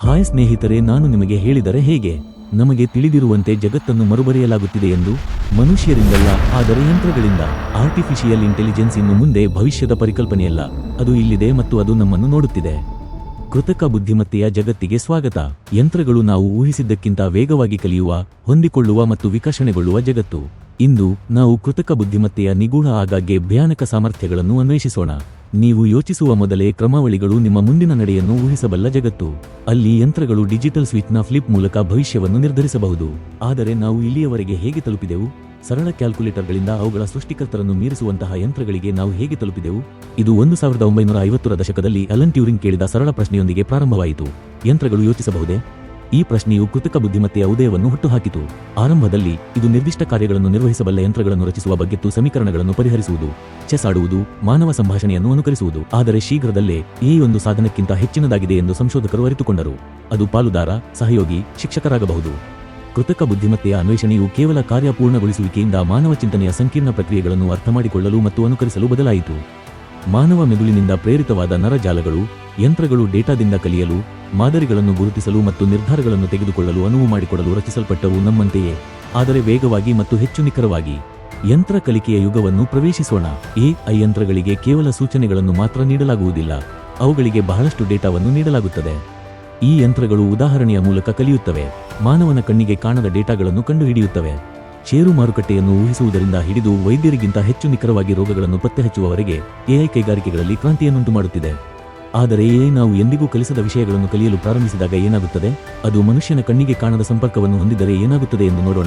Hi ಸ್ನೇಹಿತರೆ, ನಾನು ನಿಮಗೆ ಹೇಳಿದರೆ ಹೇಗೆ? ನಮಗೆ ತಿಳಿದಿರುವಂತೆ ಜಗತ್ತನ್ನು ಮರುಬರೆಯಲಾಗುತ್ತಿದೆ ಎಂದು ಮನುಷ್ಯರಿಂದಲ್ಲ, ಆದರೆ ಯಂತ್ರಗಳಿಂದ. ಆರ್ಟಿಫಿಷಿಯಲ್ ಇಂಟೆಲಿಜೆನ್ಸ್ ಇನ್ನು ಮುಂದೆ ಭವಿಷ್ಯದ ಪರಿಕಲ್ಪನೆಯಲ್ಲ. ಅದು ಇಲ್ಲಿದೆ ಮತ್ತು ಅದು ನಮ್ಮನ್ನು ನೋಡುತ್ತಿದೆ. ಕೃತಕ ಬುದ್ಧಿಮತ್ತೆಯ ಜಗತ್ತಿಗೆ ಸ್ವಾಗತ. ಯಂತ್ರಗಳು ನಾವು ಊಹಿಸಿದ್ದಕ್ಕಿಂತ ವೇಗವಾಗಿ ಕಲಿಯುವ, ಹೊಂದಿಕೊಳ್ಳುವ ಮತ್ತು ವಿಕಸನೆಗೊಳ್ಳುವ ಜಗತ್ತು. ಇಂದು ನಾವು ಕೃತಕ ಬುದ್ಧಿಮತ್ತೆಯ ನಿಗೂಢ ಆಗಾಗ್ಗೆ ಭಯಾನಕ ಸಾಮರ್ಥ್ಯಗಳನ್ನು ಅನ್ವೇಷಿಸೋಣ. ನೀವು ಯೋಚಿಸುವ ಮೊದಲೇ ಕ್ರಮಾವಳಿಗಳು ನಿಮ್ಮ ಮುಂದಿನ ನಡೆಯನ್ನು ಊಹಿಸಬಲ್ಲ ಜಗತ್ತು. ಅಲ್ಲಿ ಯಂತ್ರಗಳು ಡಿಜಿಟಲ್ ಸ್ವಿಚ್ನ ಫ್ಲಿಪ್ ಮೂಲಕ ಭವಿಷ್ಯವನ್ನು ನಿರ್ಧರಿಸಬಹುದು. ಆದರೆ ನಾವು ಇಲ್ಲಿಯವರೆಗೆ ಹೇಗೆ ತಲುಪಿದೆವು? ಸರಳ ಕ್ಯಾಲ್ಕುಲೇಟರ್ಗಳಿಂದ ಅವುಗಳ ಸೃಷ್ಟಿಕರ್ತರನ್ನು ಮೀರಿಸುವಂತಹ ಯಂತ್ರಗಳಿಗೆ ನಾವು ಹೇಗೆ ತಲುಪಿದೆವು? ಇದು ಒಂದು ಸಾವಿರದ ಒಂಬೈನೂರ ಐವತ್ತರ ದಶಕದಲ್ಲಿ ಅಲನ್ ಟ್ಯೂರಿಂಗ್ ಕೇಳಿದ ಸರಳ ಪ್ರಶ್ನೆಯೊಂದಿಗೆ ಪ್ರಾರಂಭವಾಯಿತು. ಯಂತ್ರಗಳು ಯೋಚಿಸಬಹುದೇ? ಈ ಪ್ರಶ್ನೆಯು ಕೃತಕ ಬುದ್ಧಿಮತ್ತೆಯ ಉದಯವನ್ನು ಹುಟ್ಟುಹಾಕಿತು. ಆರಂಭದಲ್ಲಿ ಇದು ನಿರ್ದಿಷ್ಟ ಕಾರ್ಯಗಳನ್ನು ನಿರ್ವಹಿಸಬಲ್ಲ ಯಂತ್ರಗಳನ್ನು ರಚಿಸುವ ಬಗ್ಗೆತ್ತು ಸಮೀಕರಣಗಳನ್ನು ಪರಿಹರಿಸುವುದು, ಚೆಸ್ ಆಡುವುದು, ಮಾನವ ಸಂಭಾಷಣೆಯನ್ನು ಅನುಕರಿಸುವುದು. ಆದರೆ ಶೀಘ್ರದಲ್ಲೇ ಈ ಒಂದು ಸಾಧನಕ್ಕಿಂತ ಹೆಚ್ಚಿನದಾಗಿದೆ ಎಂದು ಸಂಶೋಧಕರು ಅರಿತುಕೊಂಡರು. ಅದು ಪಾಲುದಾರ, ಸಹಯೋಗಿ, ಶಿಕ್ಷಕರಾಗಬಹುದು. ಕೃತಕ ಬುದ್ಧಿಮತ್ತೆಯ ಅನ್ವೇಷಣೆಯು ಕೇವಲ ಕಾರ್ಯಪೂರ್ಣಗೊಳಿಸುವಿಕೆಯಿಂದ ಮಾನವ ಚಿಂತನೆಯ ಸಂಕೀರ್ಣ ಪ್ರಕ್ರಿಯೆಗಳನ್ನು ಅರ್ಥಮಾಡಿಕೊಳ್ಳಲು ಮತ್ತು ಅನುಕರಿಸಲು ಬದಲಾಯಿತು. ಮಾನವ ಮೆದುಳಿನಿಂದ ಪ್ರೇರಿತವಾದ ನರಜಾಲಗಳು ಯಂತ್ರಗಳು ಡೇಟಾದಿಂದ ಕಲಿಯಲು, ಮಾದರಿಗಳನ್ನು ಗುರುತಿಸಲು ಮತ್ತು ನಿರ್ಧಾರಗಳನ್ನು ತೆಗೆದುಕೊಳ್ಳಲು ಅನುವು ಮಾಡಿಕೊಡಲು ರಚಿಸಲ್ಪಟ್ಟವು ನಮ್ಮಂತೆಯೇ. ಆದರೆ ವೇಗವಾಗಿ ಮತ್ತು ಹೆಚ್ಚು ನಿಖರವಾಗಿ. ಯಂತ್ರ ಕಲಿಕೆಯ ಯುಗವನ್ನು ಪ್ರವೇಶಿಸೋಣ. ಎಐ ಯಂತ್ರಗಳಿಗೆ ಕೇವಲ ಸೂಚನೆಗಳನ್ನು ಮಾತ್ರ ನೀಡಲಾಗುವುದಿಲ್ಲ. ಅವುಗಳಿಗೆ ಬಹಳಷ್ಟು ಡೇಟಾವನ್ನು ನೀಡಲಾಗುತ್ತದೆ. ಈ ಯಂತ್ರಗಳು ಉದಾಹರಣೆಯ ಮೂಲಕ ಕಲಿಯುತ್ತವೆ. ಮಾನವನ ಕಣ್ಣಿಗೆ ಕಾಣದ ಡೇಟಾಗಳನ್ನು ಕಂಡುಹಿಡಿಯುತ್ತವೆ. ಷೇರು ಮಾರುಕಟ್ಟೆಯನ್ನು ಊಹಿಸುವುದರಿಂದ ಹಿಡಿದು ವೈದ್ಯರಿಗಿಂತ ಹೆಚ್ಚು ನಿಖರವಾಗಿ ರೋಗಗಳನ್ನು ಪತ್ತೆಹಚ್ಚುವವರೆಗೆ ಎಐ ಕೈಗಾರಿಕೆಗಳಲ್ಲಿ ಕ್ರಾಂತಿಯನ್ನುಂಟು ಮಾಡುತ್ತಿದೆ ಆದರೆ ನಾವು ಎಂದಿಗೂ ಕಲಿಸದ ವಿಷಯಗಳನ್ನು ಕಲಿಯಲು ಪ್ರಾರಂಭಿಸಿದಾಗ ಏನಾಗುತ್ತದೆ? ಅದು ಮನುಷ್ಯನ ಕಣ್ಣಿಗೆ ಕಾಣದ ಸಂಪರ್ಕವನ್ನು ಹೊಂದಿದರೆ ಏನಾಗುತ್ತದೆ ಎಂದು ನೋಡೋಣ.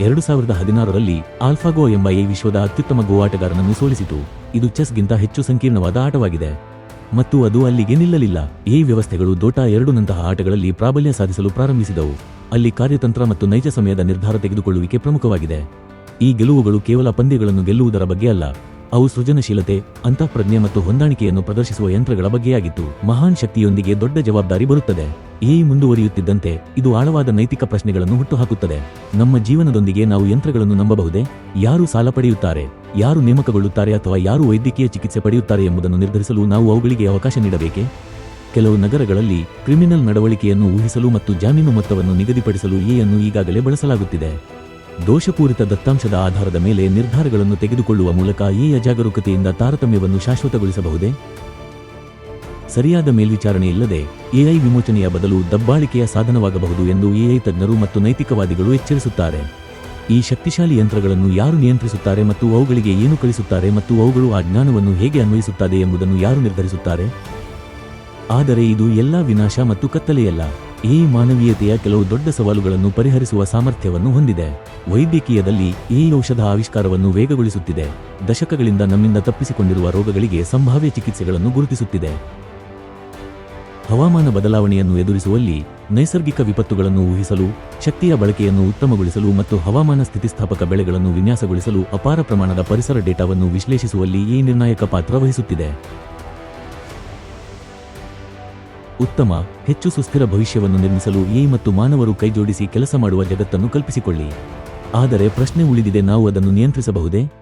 ಎರಡು ಸಾವಿರದ ಹದಿನಾರರಲ್ಲಿ ಆಲ್ಫಾಗೋ ಎಂಬ ಎ ವಿಶ್ವದ ಅತ್ಯುತ್ತಮ ಗೋ ಆಟಗಾರನನ್ನು ಸೋಲಿಸಿತು. ಇದು ಚೆಸ್ಗಿಂತ ಹೆಚ್ಚು ಸಂಕೀರ್ಣವಾದ ಆಟವಾಗಿದೆ. ಮತ್ತು ಅದು ಅಲ್ಲಿಗೆ ನಿಲ್ಲಲಿಲ್ಲ. ಈ ವ್ಯವಸ್ಥೆಗಳು ದೋಟಾ ಎರಡುನಂತಹ ಆಟಗಳಲ್ಲಿ ಪ್ರಾಬಲ್ಯ ಸಾಧಿಸಲು ಪ್ರಾರಂಭಿಸಿದವು. ಅಲ್ಲಿ ಕಾರ್ಯತಂತ್ರ ಮತ್ತು ನೈಜ ಸಮಯದ ನಿರ್ಧಾರ ತೆಗೆದುಕೊಳ್ಳುವಿಕೆ ಪ್ರಮುಖವಾಗಿದೆ. ಈ ಗೆಲುವುಗಳು ಕೇವಲ ಪಂದ್ಯಗಳನ್ನು ಗೆಲ್ಲುವುದರ ಬಗ್ಗೆ ಅಲ್ಲ. ಅವು ಸೃಜನಶೀಲತೆ, ಅಂತಃಪ್ರಜ್ಞೆ ಮತ್ತು ಹೊಂದಾಣಿಕೆಯನ್ನು ಪ್ರದರ್ಶಿಸುವ ಯಂತ್ರಗಳ ಬಗ್ಗೆಯಾಗಿತ್ತು. ಮಹಾನ್ ಶಕ್ತಿಯೊಂದಿಗೆ ದೊಡ್ಡ ಜವಾಬ್ದಾರಿ ಬರುತ್ತದೆ. ಈ ಮುಂದುವರಿಯುತ್ತಿದ್ದಂತೆ, ಇದು ಆಳವಾದ ನೈತಿಕ ಪ್ರಶ್ನೆಗಳನ್ನು ಹುಟ್ಟುಹಾಕುತ್ತದೆ. ನಮ್ಮ ಜೀವನದೊಂದಿಗೆ ನಾವು ಯಂತ್ರಗಳನ್ನು ನಂಬಬಹುದೇ? ಯಾರು ಸಾಲ ಪಡೆಯುತ್ತಾರೆ? ಯಾರು ನೇಮಕಗೊಳ್ಳುತ್ತಾರೆ ಅಥವಾ ಯಾರು ವೈದ್ಯಕೀಯ ಚಿಕಿತ್ಸೆ ಪಡೆಯುತ್ತಾರೆ ಎಂಬುದನ್ನು ನಿರ್ಧರಿಸಲು ನಾವು ಅವುಗಳಿಗೆ ಅವಕಾಶ ನೀಡಬೇಕೆ? ಕೆಲವು ನಗರಗಳಲ್ಲಿ ಕ್ರಿಮಿನಲ್ ನಡವಳಿಕೆಯನ್ನು ಊಹಿಸಲು ಮತ್ತು ಜಾಮೀನು ಮೊತ್ತವನ್ನು ನಿಗದಿಪಡಿಸಲು ಎಯನ್ನು ಈಗಾಗಲೇ ಬಳಸಲಾಗುತ್ತಿದೆ. ದೋಷಪೂರಿತ ದತ್ತಾಂಶದ ಆಧಾರದ ಮೇಲೆ ನಿರ್ಧಾರಗಳನ್ನು ತೆಗೆದುಕೊಳ್ಳುವ ಮೂಲಕ ಈ ಅಜಾಗರೂಕತೆಯಿಂದ ತಾರತಮ್ಯವನ್ನು ಶಾಶ್ವತಗೊಳಿಸಬಹುದೇ? ಸರಿಯಾದ ಮೇಲ್ವಿಚಾರಣೆ ಇಲ್ಲದೆ ಎಐ ವಿಮೋಚನೆಯ ಬದಲು ದಬ್ಬಾಳಿಕೆಯ ಸಾಧನವಾಗಬಹುದು ಎಂದು ಎಐ ತಜ್ಞರು ಮತ್ತು ನೈತಿಕವಾದಿಗಳು ಎಚ್ಚರಿಸುತ್ತಾರೆ. ಈ ಶಕ್ತಿಶಾಲಿ ಯಂತ್ರಗಳನ್ನು ಯಾರು ನಿಯಂತ್ರಿಸುತ್ತಾರೆ ಮತ್ತು ಅವುಗಳಿಗೆ ಏನು ಕಳಿಸುತ್ತಾರೆ ಮತ್ತು ಅವುಗಳು ಆ ಜ್ಞಾನವನ್ನು ಹೇಗೆ ಅನ್ವಯಿಸುತ್ತಾರೆ ಎಂಬುದನ್ನು ಯಾರು ನಿರ್ಧರಿಸುತ್ತಾರೆ? ಆದರೆ ಇದು ಎಲ್ಲಾ ವಿನಾಶ ಮತ್ತು ಕತ್ತಲೆಯಲ್ಲ. ಈ ಮಾನವೀಯತೆಯ ಕೆಲವು ದೊಡ್ಡ ಸವಾಲುಗಳನ್ನು ಪರಿಹರಿಸುವ ಸಾಮರ್ಥ್ಯವನ್ನು ಹೊಂದಿದೆ. ವೈದ್ಯಕೀಯದಲ್ಲಿ ಈ ಔಷಧ ಆವಿಷ್ಕಾರವನ್ನು ವೇಗಗೊಳಿಸುತ್ತಿದೆ. ದಶಕಗಳಿಂದ ನಮ್ಮಿಂದ ತಪ್ಪಿಸಿಕೊಂಡಿರುವ ರೋಗಗಳಿಗೆ ಸಂಭಾವ್ಯ ಚಿಕಿತ್ಸೆಗಳನ್ನು ಗುರುತಿಸುತ್ತಿದೆ. ಹವಾಮಾನ ಬದಲಾವಣೆಯನ್ನು ಎದುರಿಸುವಲ್ಲಿ ನೈಸರ್ಗಿಕ ವಿಪತ್ತುಗಳನ್ನು ಊಹಿಸಲು, ಶಕ್ತಿಯ ಬಳಕೆಯನ್ನು ಉತ್ತಮಗೊಳಿಸಲು ಮತ್ತು ಹವಾಮಾನ ಸ್ಥಿತಿಸ್ಥಾಪಕ ಬೆಳೆಗಳನ್ನು ವಿನ್ಯಾಸಗೊಳಿಸಲು ಅಪಾರ ಪ್ರಮಾಣದ ಪರಿಸರ ಡೇಟಾವನ್ನು ವಿಶ್ಲೇಷಿಸುವಲ್ಲಿ ಈ ನಿರ್ಣಾಯಕ ಪಾತ್ರ ವಹಿಸುತ್ತಿದೆ. ಉತ್ತಮ, ಹೆಚ್ಚು ಸುಸ್ಥಿರ ಭವಿಷ್ಯವನ್ನು ನಿರ್ಮಿಸಲು ಎ ಮತ್ತು ಮಾನವರು ಕೈಜೋಡಿಸಿ ಕೆಲಸ ಮಾಡುವ ಜಗತ್ತನ್ನು ಕಲ್ಪಿಸಿಕೊಳ್ಳಿ. ಆದರೆ ಪ್ರಶ್ನೆ ಉಳಿದಿದೆ, ನಾವು ಅದನ್ನು ನಿಯಂತ್ರಿಸಬಹುದೇ?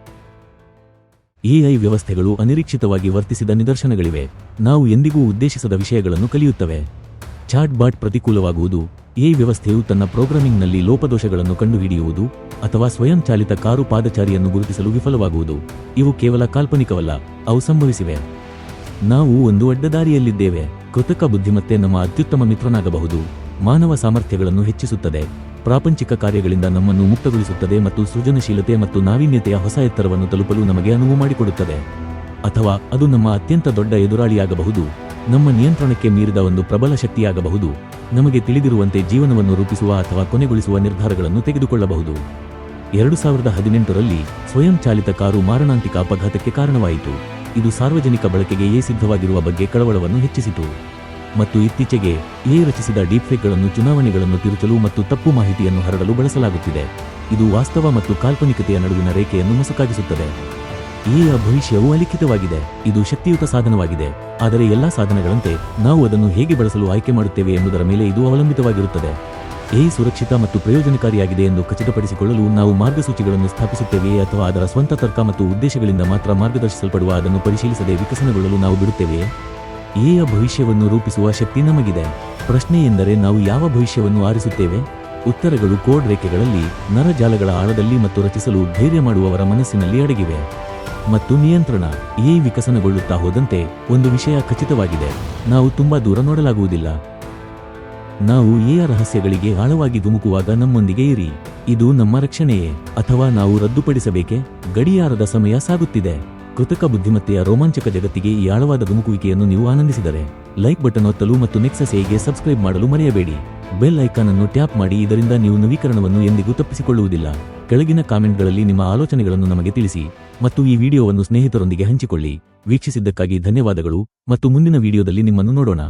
ಎಐ ವ್ಯವಸ್ಥೆಗಳು ಅನಿರೀಕ್ಷಿತವಾಗಿ ವರ್ತಿಸಿದ ನಿದರ್ಶನಗಳಿವೆ. ನಾವು ಎಂದಿಗೂ ಉದ್ದೇಶಿಸದ ವಿಷಯಗಳನ್ನು ಕಲಿಯುತ್ತವೆ. ಚಾಟ್ ಬಾಟ್ ಪ್ರತಿಕೂಲವಾಗುವುದು, ಎ ವ್ಯವಸ್ಥೆಯು ತನ್ನ ಪ್ರೋಗ್ರಾಮಿಂಗ್ನಲ್ಲಿ ಲೋಪದೋಷಗಳನ್ನು ಕಂಡುಹಿಡಿಯುವುದು ಅಥವಾ ಸ್ವಯಂಚಾಲಿತ ಕಾರು ಪಾದಚಾರಿಯನ್ನು ಗುರುತಿಸಲು ವಿಫಲವಾಗುವುದು. ಇವು ಕೇವಲ ಕಾಲ್ಪನಿಕವಲ್ಲ, ಅವು ಸಂಭವಿಸಿವೆ. ನಾವು ಒಂದು ಅಡ್ಡದಾರಿಯಲ್ಲಿದ್ದೇವೆ. ಕೃತಕ ಬುದ್ಧಿಮತ್ತೆ ನಮ್ಮ ಅತ್ಯುತ್ತಮ ಮಿತ್ರನಾಗಬಹುದು. ಮಾನವ ಸಾಮರ್ಥ್ಯಗಳನ್ನು ಹೆಚ್ಚಿಸುತ್ತದೆ. ಪ್ರಾಪಂಚಿಕ ಕಾರ್ಯಗಳಿಂದ ನಮ್ಮನ್ನು ಮುಕ್ತಗೊಳಿಸುತ್ತದೆ ಮತ್ತು ಸೃಜನಶೀಲತೆ ಮತ್ತು ನಾವೀನ್ಯತೆಯ ಹೊಸ ಎತ್ತರವನ್ನು ತಲುಪಲು ನಮಗೆ ಅನುವು ಮಾಡಿಕೊಡುತ್ತದೆ. ಅಥವಾ ಅದು ನಮ್ಮ ಅತ್ಯಂತ ದೊಡ್ಡ ಎದುರಾಳಿಯಾಗಬಹುದು. ನಮ್ಮ ನಿಯಂತ್ರಣಕ್ಕೆ ಮೀರಿದ ಒಂದು ಪ್ರಬಲ ಶಕ್ತಿಯಾಗಬಹುದು. ನಮಗೆ ತಿಳಿದಿರುವಂತೆ ಜೀವನವನ್ನು ರೂಪಿಸುವ ಅಥವಾ ಕೊನೆಗೊಳಿಸುವ ನಿರ್ಧಾರಗಳನ್ನು ತೆಗೆದುಕೊಳ್ಳಬಹುದು. ಎರಡು ಸಾವಿರದ ಹದಿನೆಂಟರಲ್ಲಿ ಸ್ವಯಂಚಾಲಿತ ಕಾರು ಮಾರಣಾಂತಿಕ ಅಪಘಾತಕ್ಕೆ ಕಾರಣವಾಯಿತು. ಇದು ಸಾರ್ವಜನಿಕ ಬಳಕೆಗೆ ಎ ಸಿದ್ಧವಾಗಿರುವ ಬಗ್ಗೆ ಕಳವಳವನ್ನು ಹೆಚ್ಚಿಸಿತು. ಮತ್ತು ಇತ್ತೀಚೆಗೆ ಎ ರಚಿಸಿದ ಡೀಪ್ಫೇಕ್ಗಳನ್ನು ಚುನಾವಣೆಗಳನ್ನು ತಿರುಚಲು ಮತ್ತು ತಪ್ಪು ಮಾಹಿತಿಯನ್ನು ಹರಡಲು ಬಳಸಲಾಗುತ್ತಿದೆ. ಇದು ವಾಸ್ತವ ಮತ್ತು ಕಾಲ್ಪನಿಕತೆಯ ನಡುವಿನ ರೇಖೆಯನ್ನು ಮಸುಕಾಗಿಸುತ್ತದೆ. ಎಯ ಭವಿಷ್ಯವು ಅಲಿಖಿತವಾಗಿದೆ. ಇದು ಶಕ್ತಿಯುತ ಸಾಧನವಾಗಿದೆ. ಆದರೆ ಎಲ್ಲಾ ಸಾಧನಗಳಂತೆ ನಾವು ಅದನ್ನು ಹೇಗೆ ಬಳಸಲು ಆಯ್ಕೆ ಮಾಡುತ್ತೇವೆ ಎಂಬುದರ ಮೇಲೆ ಇದು ಅವಲಂಬಿತವಾಗಿರುತ್ತದೆ. ಎ ಸುರಕ್ಷಿತ ಮತ್ತು ಪ್ರಯೋಜನಕಾರಿಯಾಗಿದೆ ಎಂದು ಖಚಿತಪಡಿಸಿಕೊಳ್ಳಲು ನಾವು ಮಾರ್ಗಸೂಚಿಗಳನ್ನು ಸ್ಥಾಪಿಸುತ್ತೇವೆ ಅಥವಾ ಅದರ ಸ್ವಂತ ತರ್ಕ ಮತ್ತು ಉದ್ದೇಶಗಳಿಂದ ಮಾತ್ರ ಮಾರ್ಗದರ್ಶಿಸಲ್ಪಡುವ ಅದನ್ನು ಪರಿಶೀಲಿಸದೆ ವಿಕಸನಗೊಳ್ಳಲು ನಾವು ಬಿಡುತ್ತೇವೆಯೇ? ಎಯ ಭವಿಷ್ಯವನ್ನು ರೂಪಿಸುವ ಶಕ್ತಿ ನಮಗಿದೆ. ಪ್ರಶ್ನೆ ಎಂದರೆ ನಾವು ಯಾವ ಭವಿಷ್ಯವನ್ನು ಆರಿಸುತ್ತೇವೆ? ಉತ್ತರಗಳು ಕೋಡ್ ರೇಖೆಗಳಲ್ಲಿ ನರಜಾಲಗಳ ಆಳದಲ್ಲಿ ಮತ್ತು ರಚಿಸಲು ಧೈರ್ಯ ಮಾಡುವವರ ಮನಸ್ಸಿನಲ್ಲಿ ಅಡಗಿವೆ. ಮತ್ತು ನಿಯಂತ್ರಣ, ಎ ವಿಕಸನಗೊಳ್ಳುತ್ತಾ ಹೋದಂತೆ ಒಂದು ವಿಷಯ ಖಚಿತವಾಗಿದೆ. ನಾವು ತುಂಬಾ ದೂರ ನೋಡಲಾಗುವುದಿಲ್ಲ. ನಾವು ಈ ರಹಸ್ಯಗಳಿಗೆ ಆಳವಾಗಿ ಧುಮುಕುವಾಗ ನಮ್ಮೊಂದಿಗೆ ಇರಿ. ಇದು ನಮ್ಮ ರಕ್ಷಣೆಯೇ. ಅಥವಾ ನಾವು ರದ್ದುಪಡಿಸಬೇಕೆ? ಗಡಿಯಾರದ ಸಮಯ ಸಾಗುತ್ತಿದೆ. ಕೃತಕ ಬುದ್ಧಿಮತ್ತೆಯ ರೋಮಾಂಚಕ ಜಗತ್ತಿಗೆ ಈ ಆಳವಾದ ಧುಮುಕುವಿಕೆಯನ್ನು ನೀವು ಆನಂದಿಸಿದರೆ, ಲೈಕ್ ಬಟನ್ ಒತ್ತಲು ಮತ್ತು ನೆಕ್ಸಸ್ ಎಗೆ ಸಬ್ಸ್ಕ್ರೈಬ್ ಮಾಡಲು ಮರೆಯಬೇಡಿ. ಬೆಲ್ ಐಕಾನ್ ಅನ್ನು ಟ್ಯಾಪ್ ಮಾಡಿ, ಇದರಿಂದ ನೀವು ನವೀಕರಣವನ್ನು ಎಂದಿಗೂ ತಪ್ಪಿಸಿಕೊಳ್ಳುವುದಿಲ್ಲ. ಕೆಳಗಿನ ಕಾಮೆಂಟ್ಗಳಲ್ಲಿ ನಿಮ್ಮ ಆಲೋಚನೆಗಳನ್ನು ನಮಗೆ ತಿಳಿಸಿ ಮತ್ತು ಈ ವಿಡಿಯೋವನ್ನು ಸ್ನೇಹಿತರೊಂದಿಗೆ ಹಂಚಿಕೊಳ್ಳಿ. ವೀಕ್ಷಿಸಿದ್ದಕ್ಕಾಗಿ ಧನ್ಯವಾದಗಳು ಮತ್ತು ಮುಂದಿನ ವಿಡಿಯೋದಲ್ಲಿ ನಿಮ್ಮನ್ನು ನೋಡೋಣ.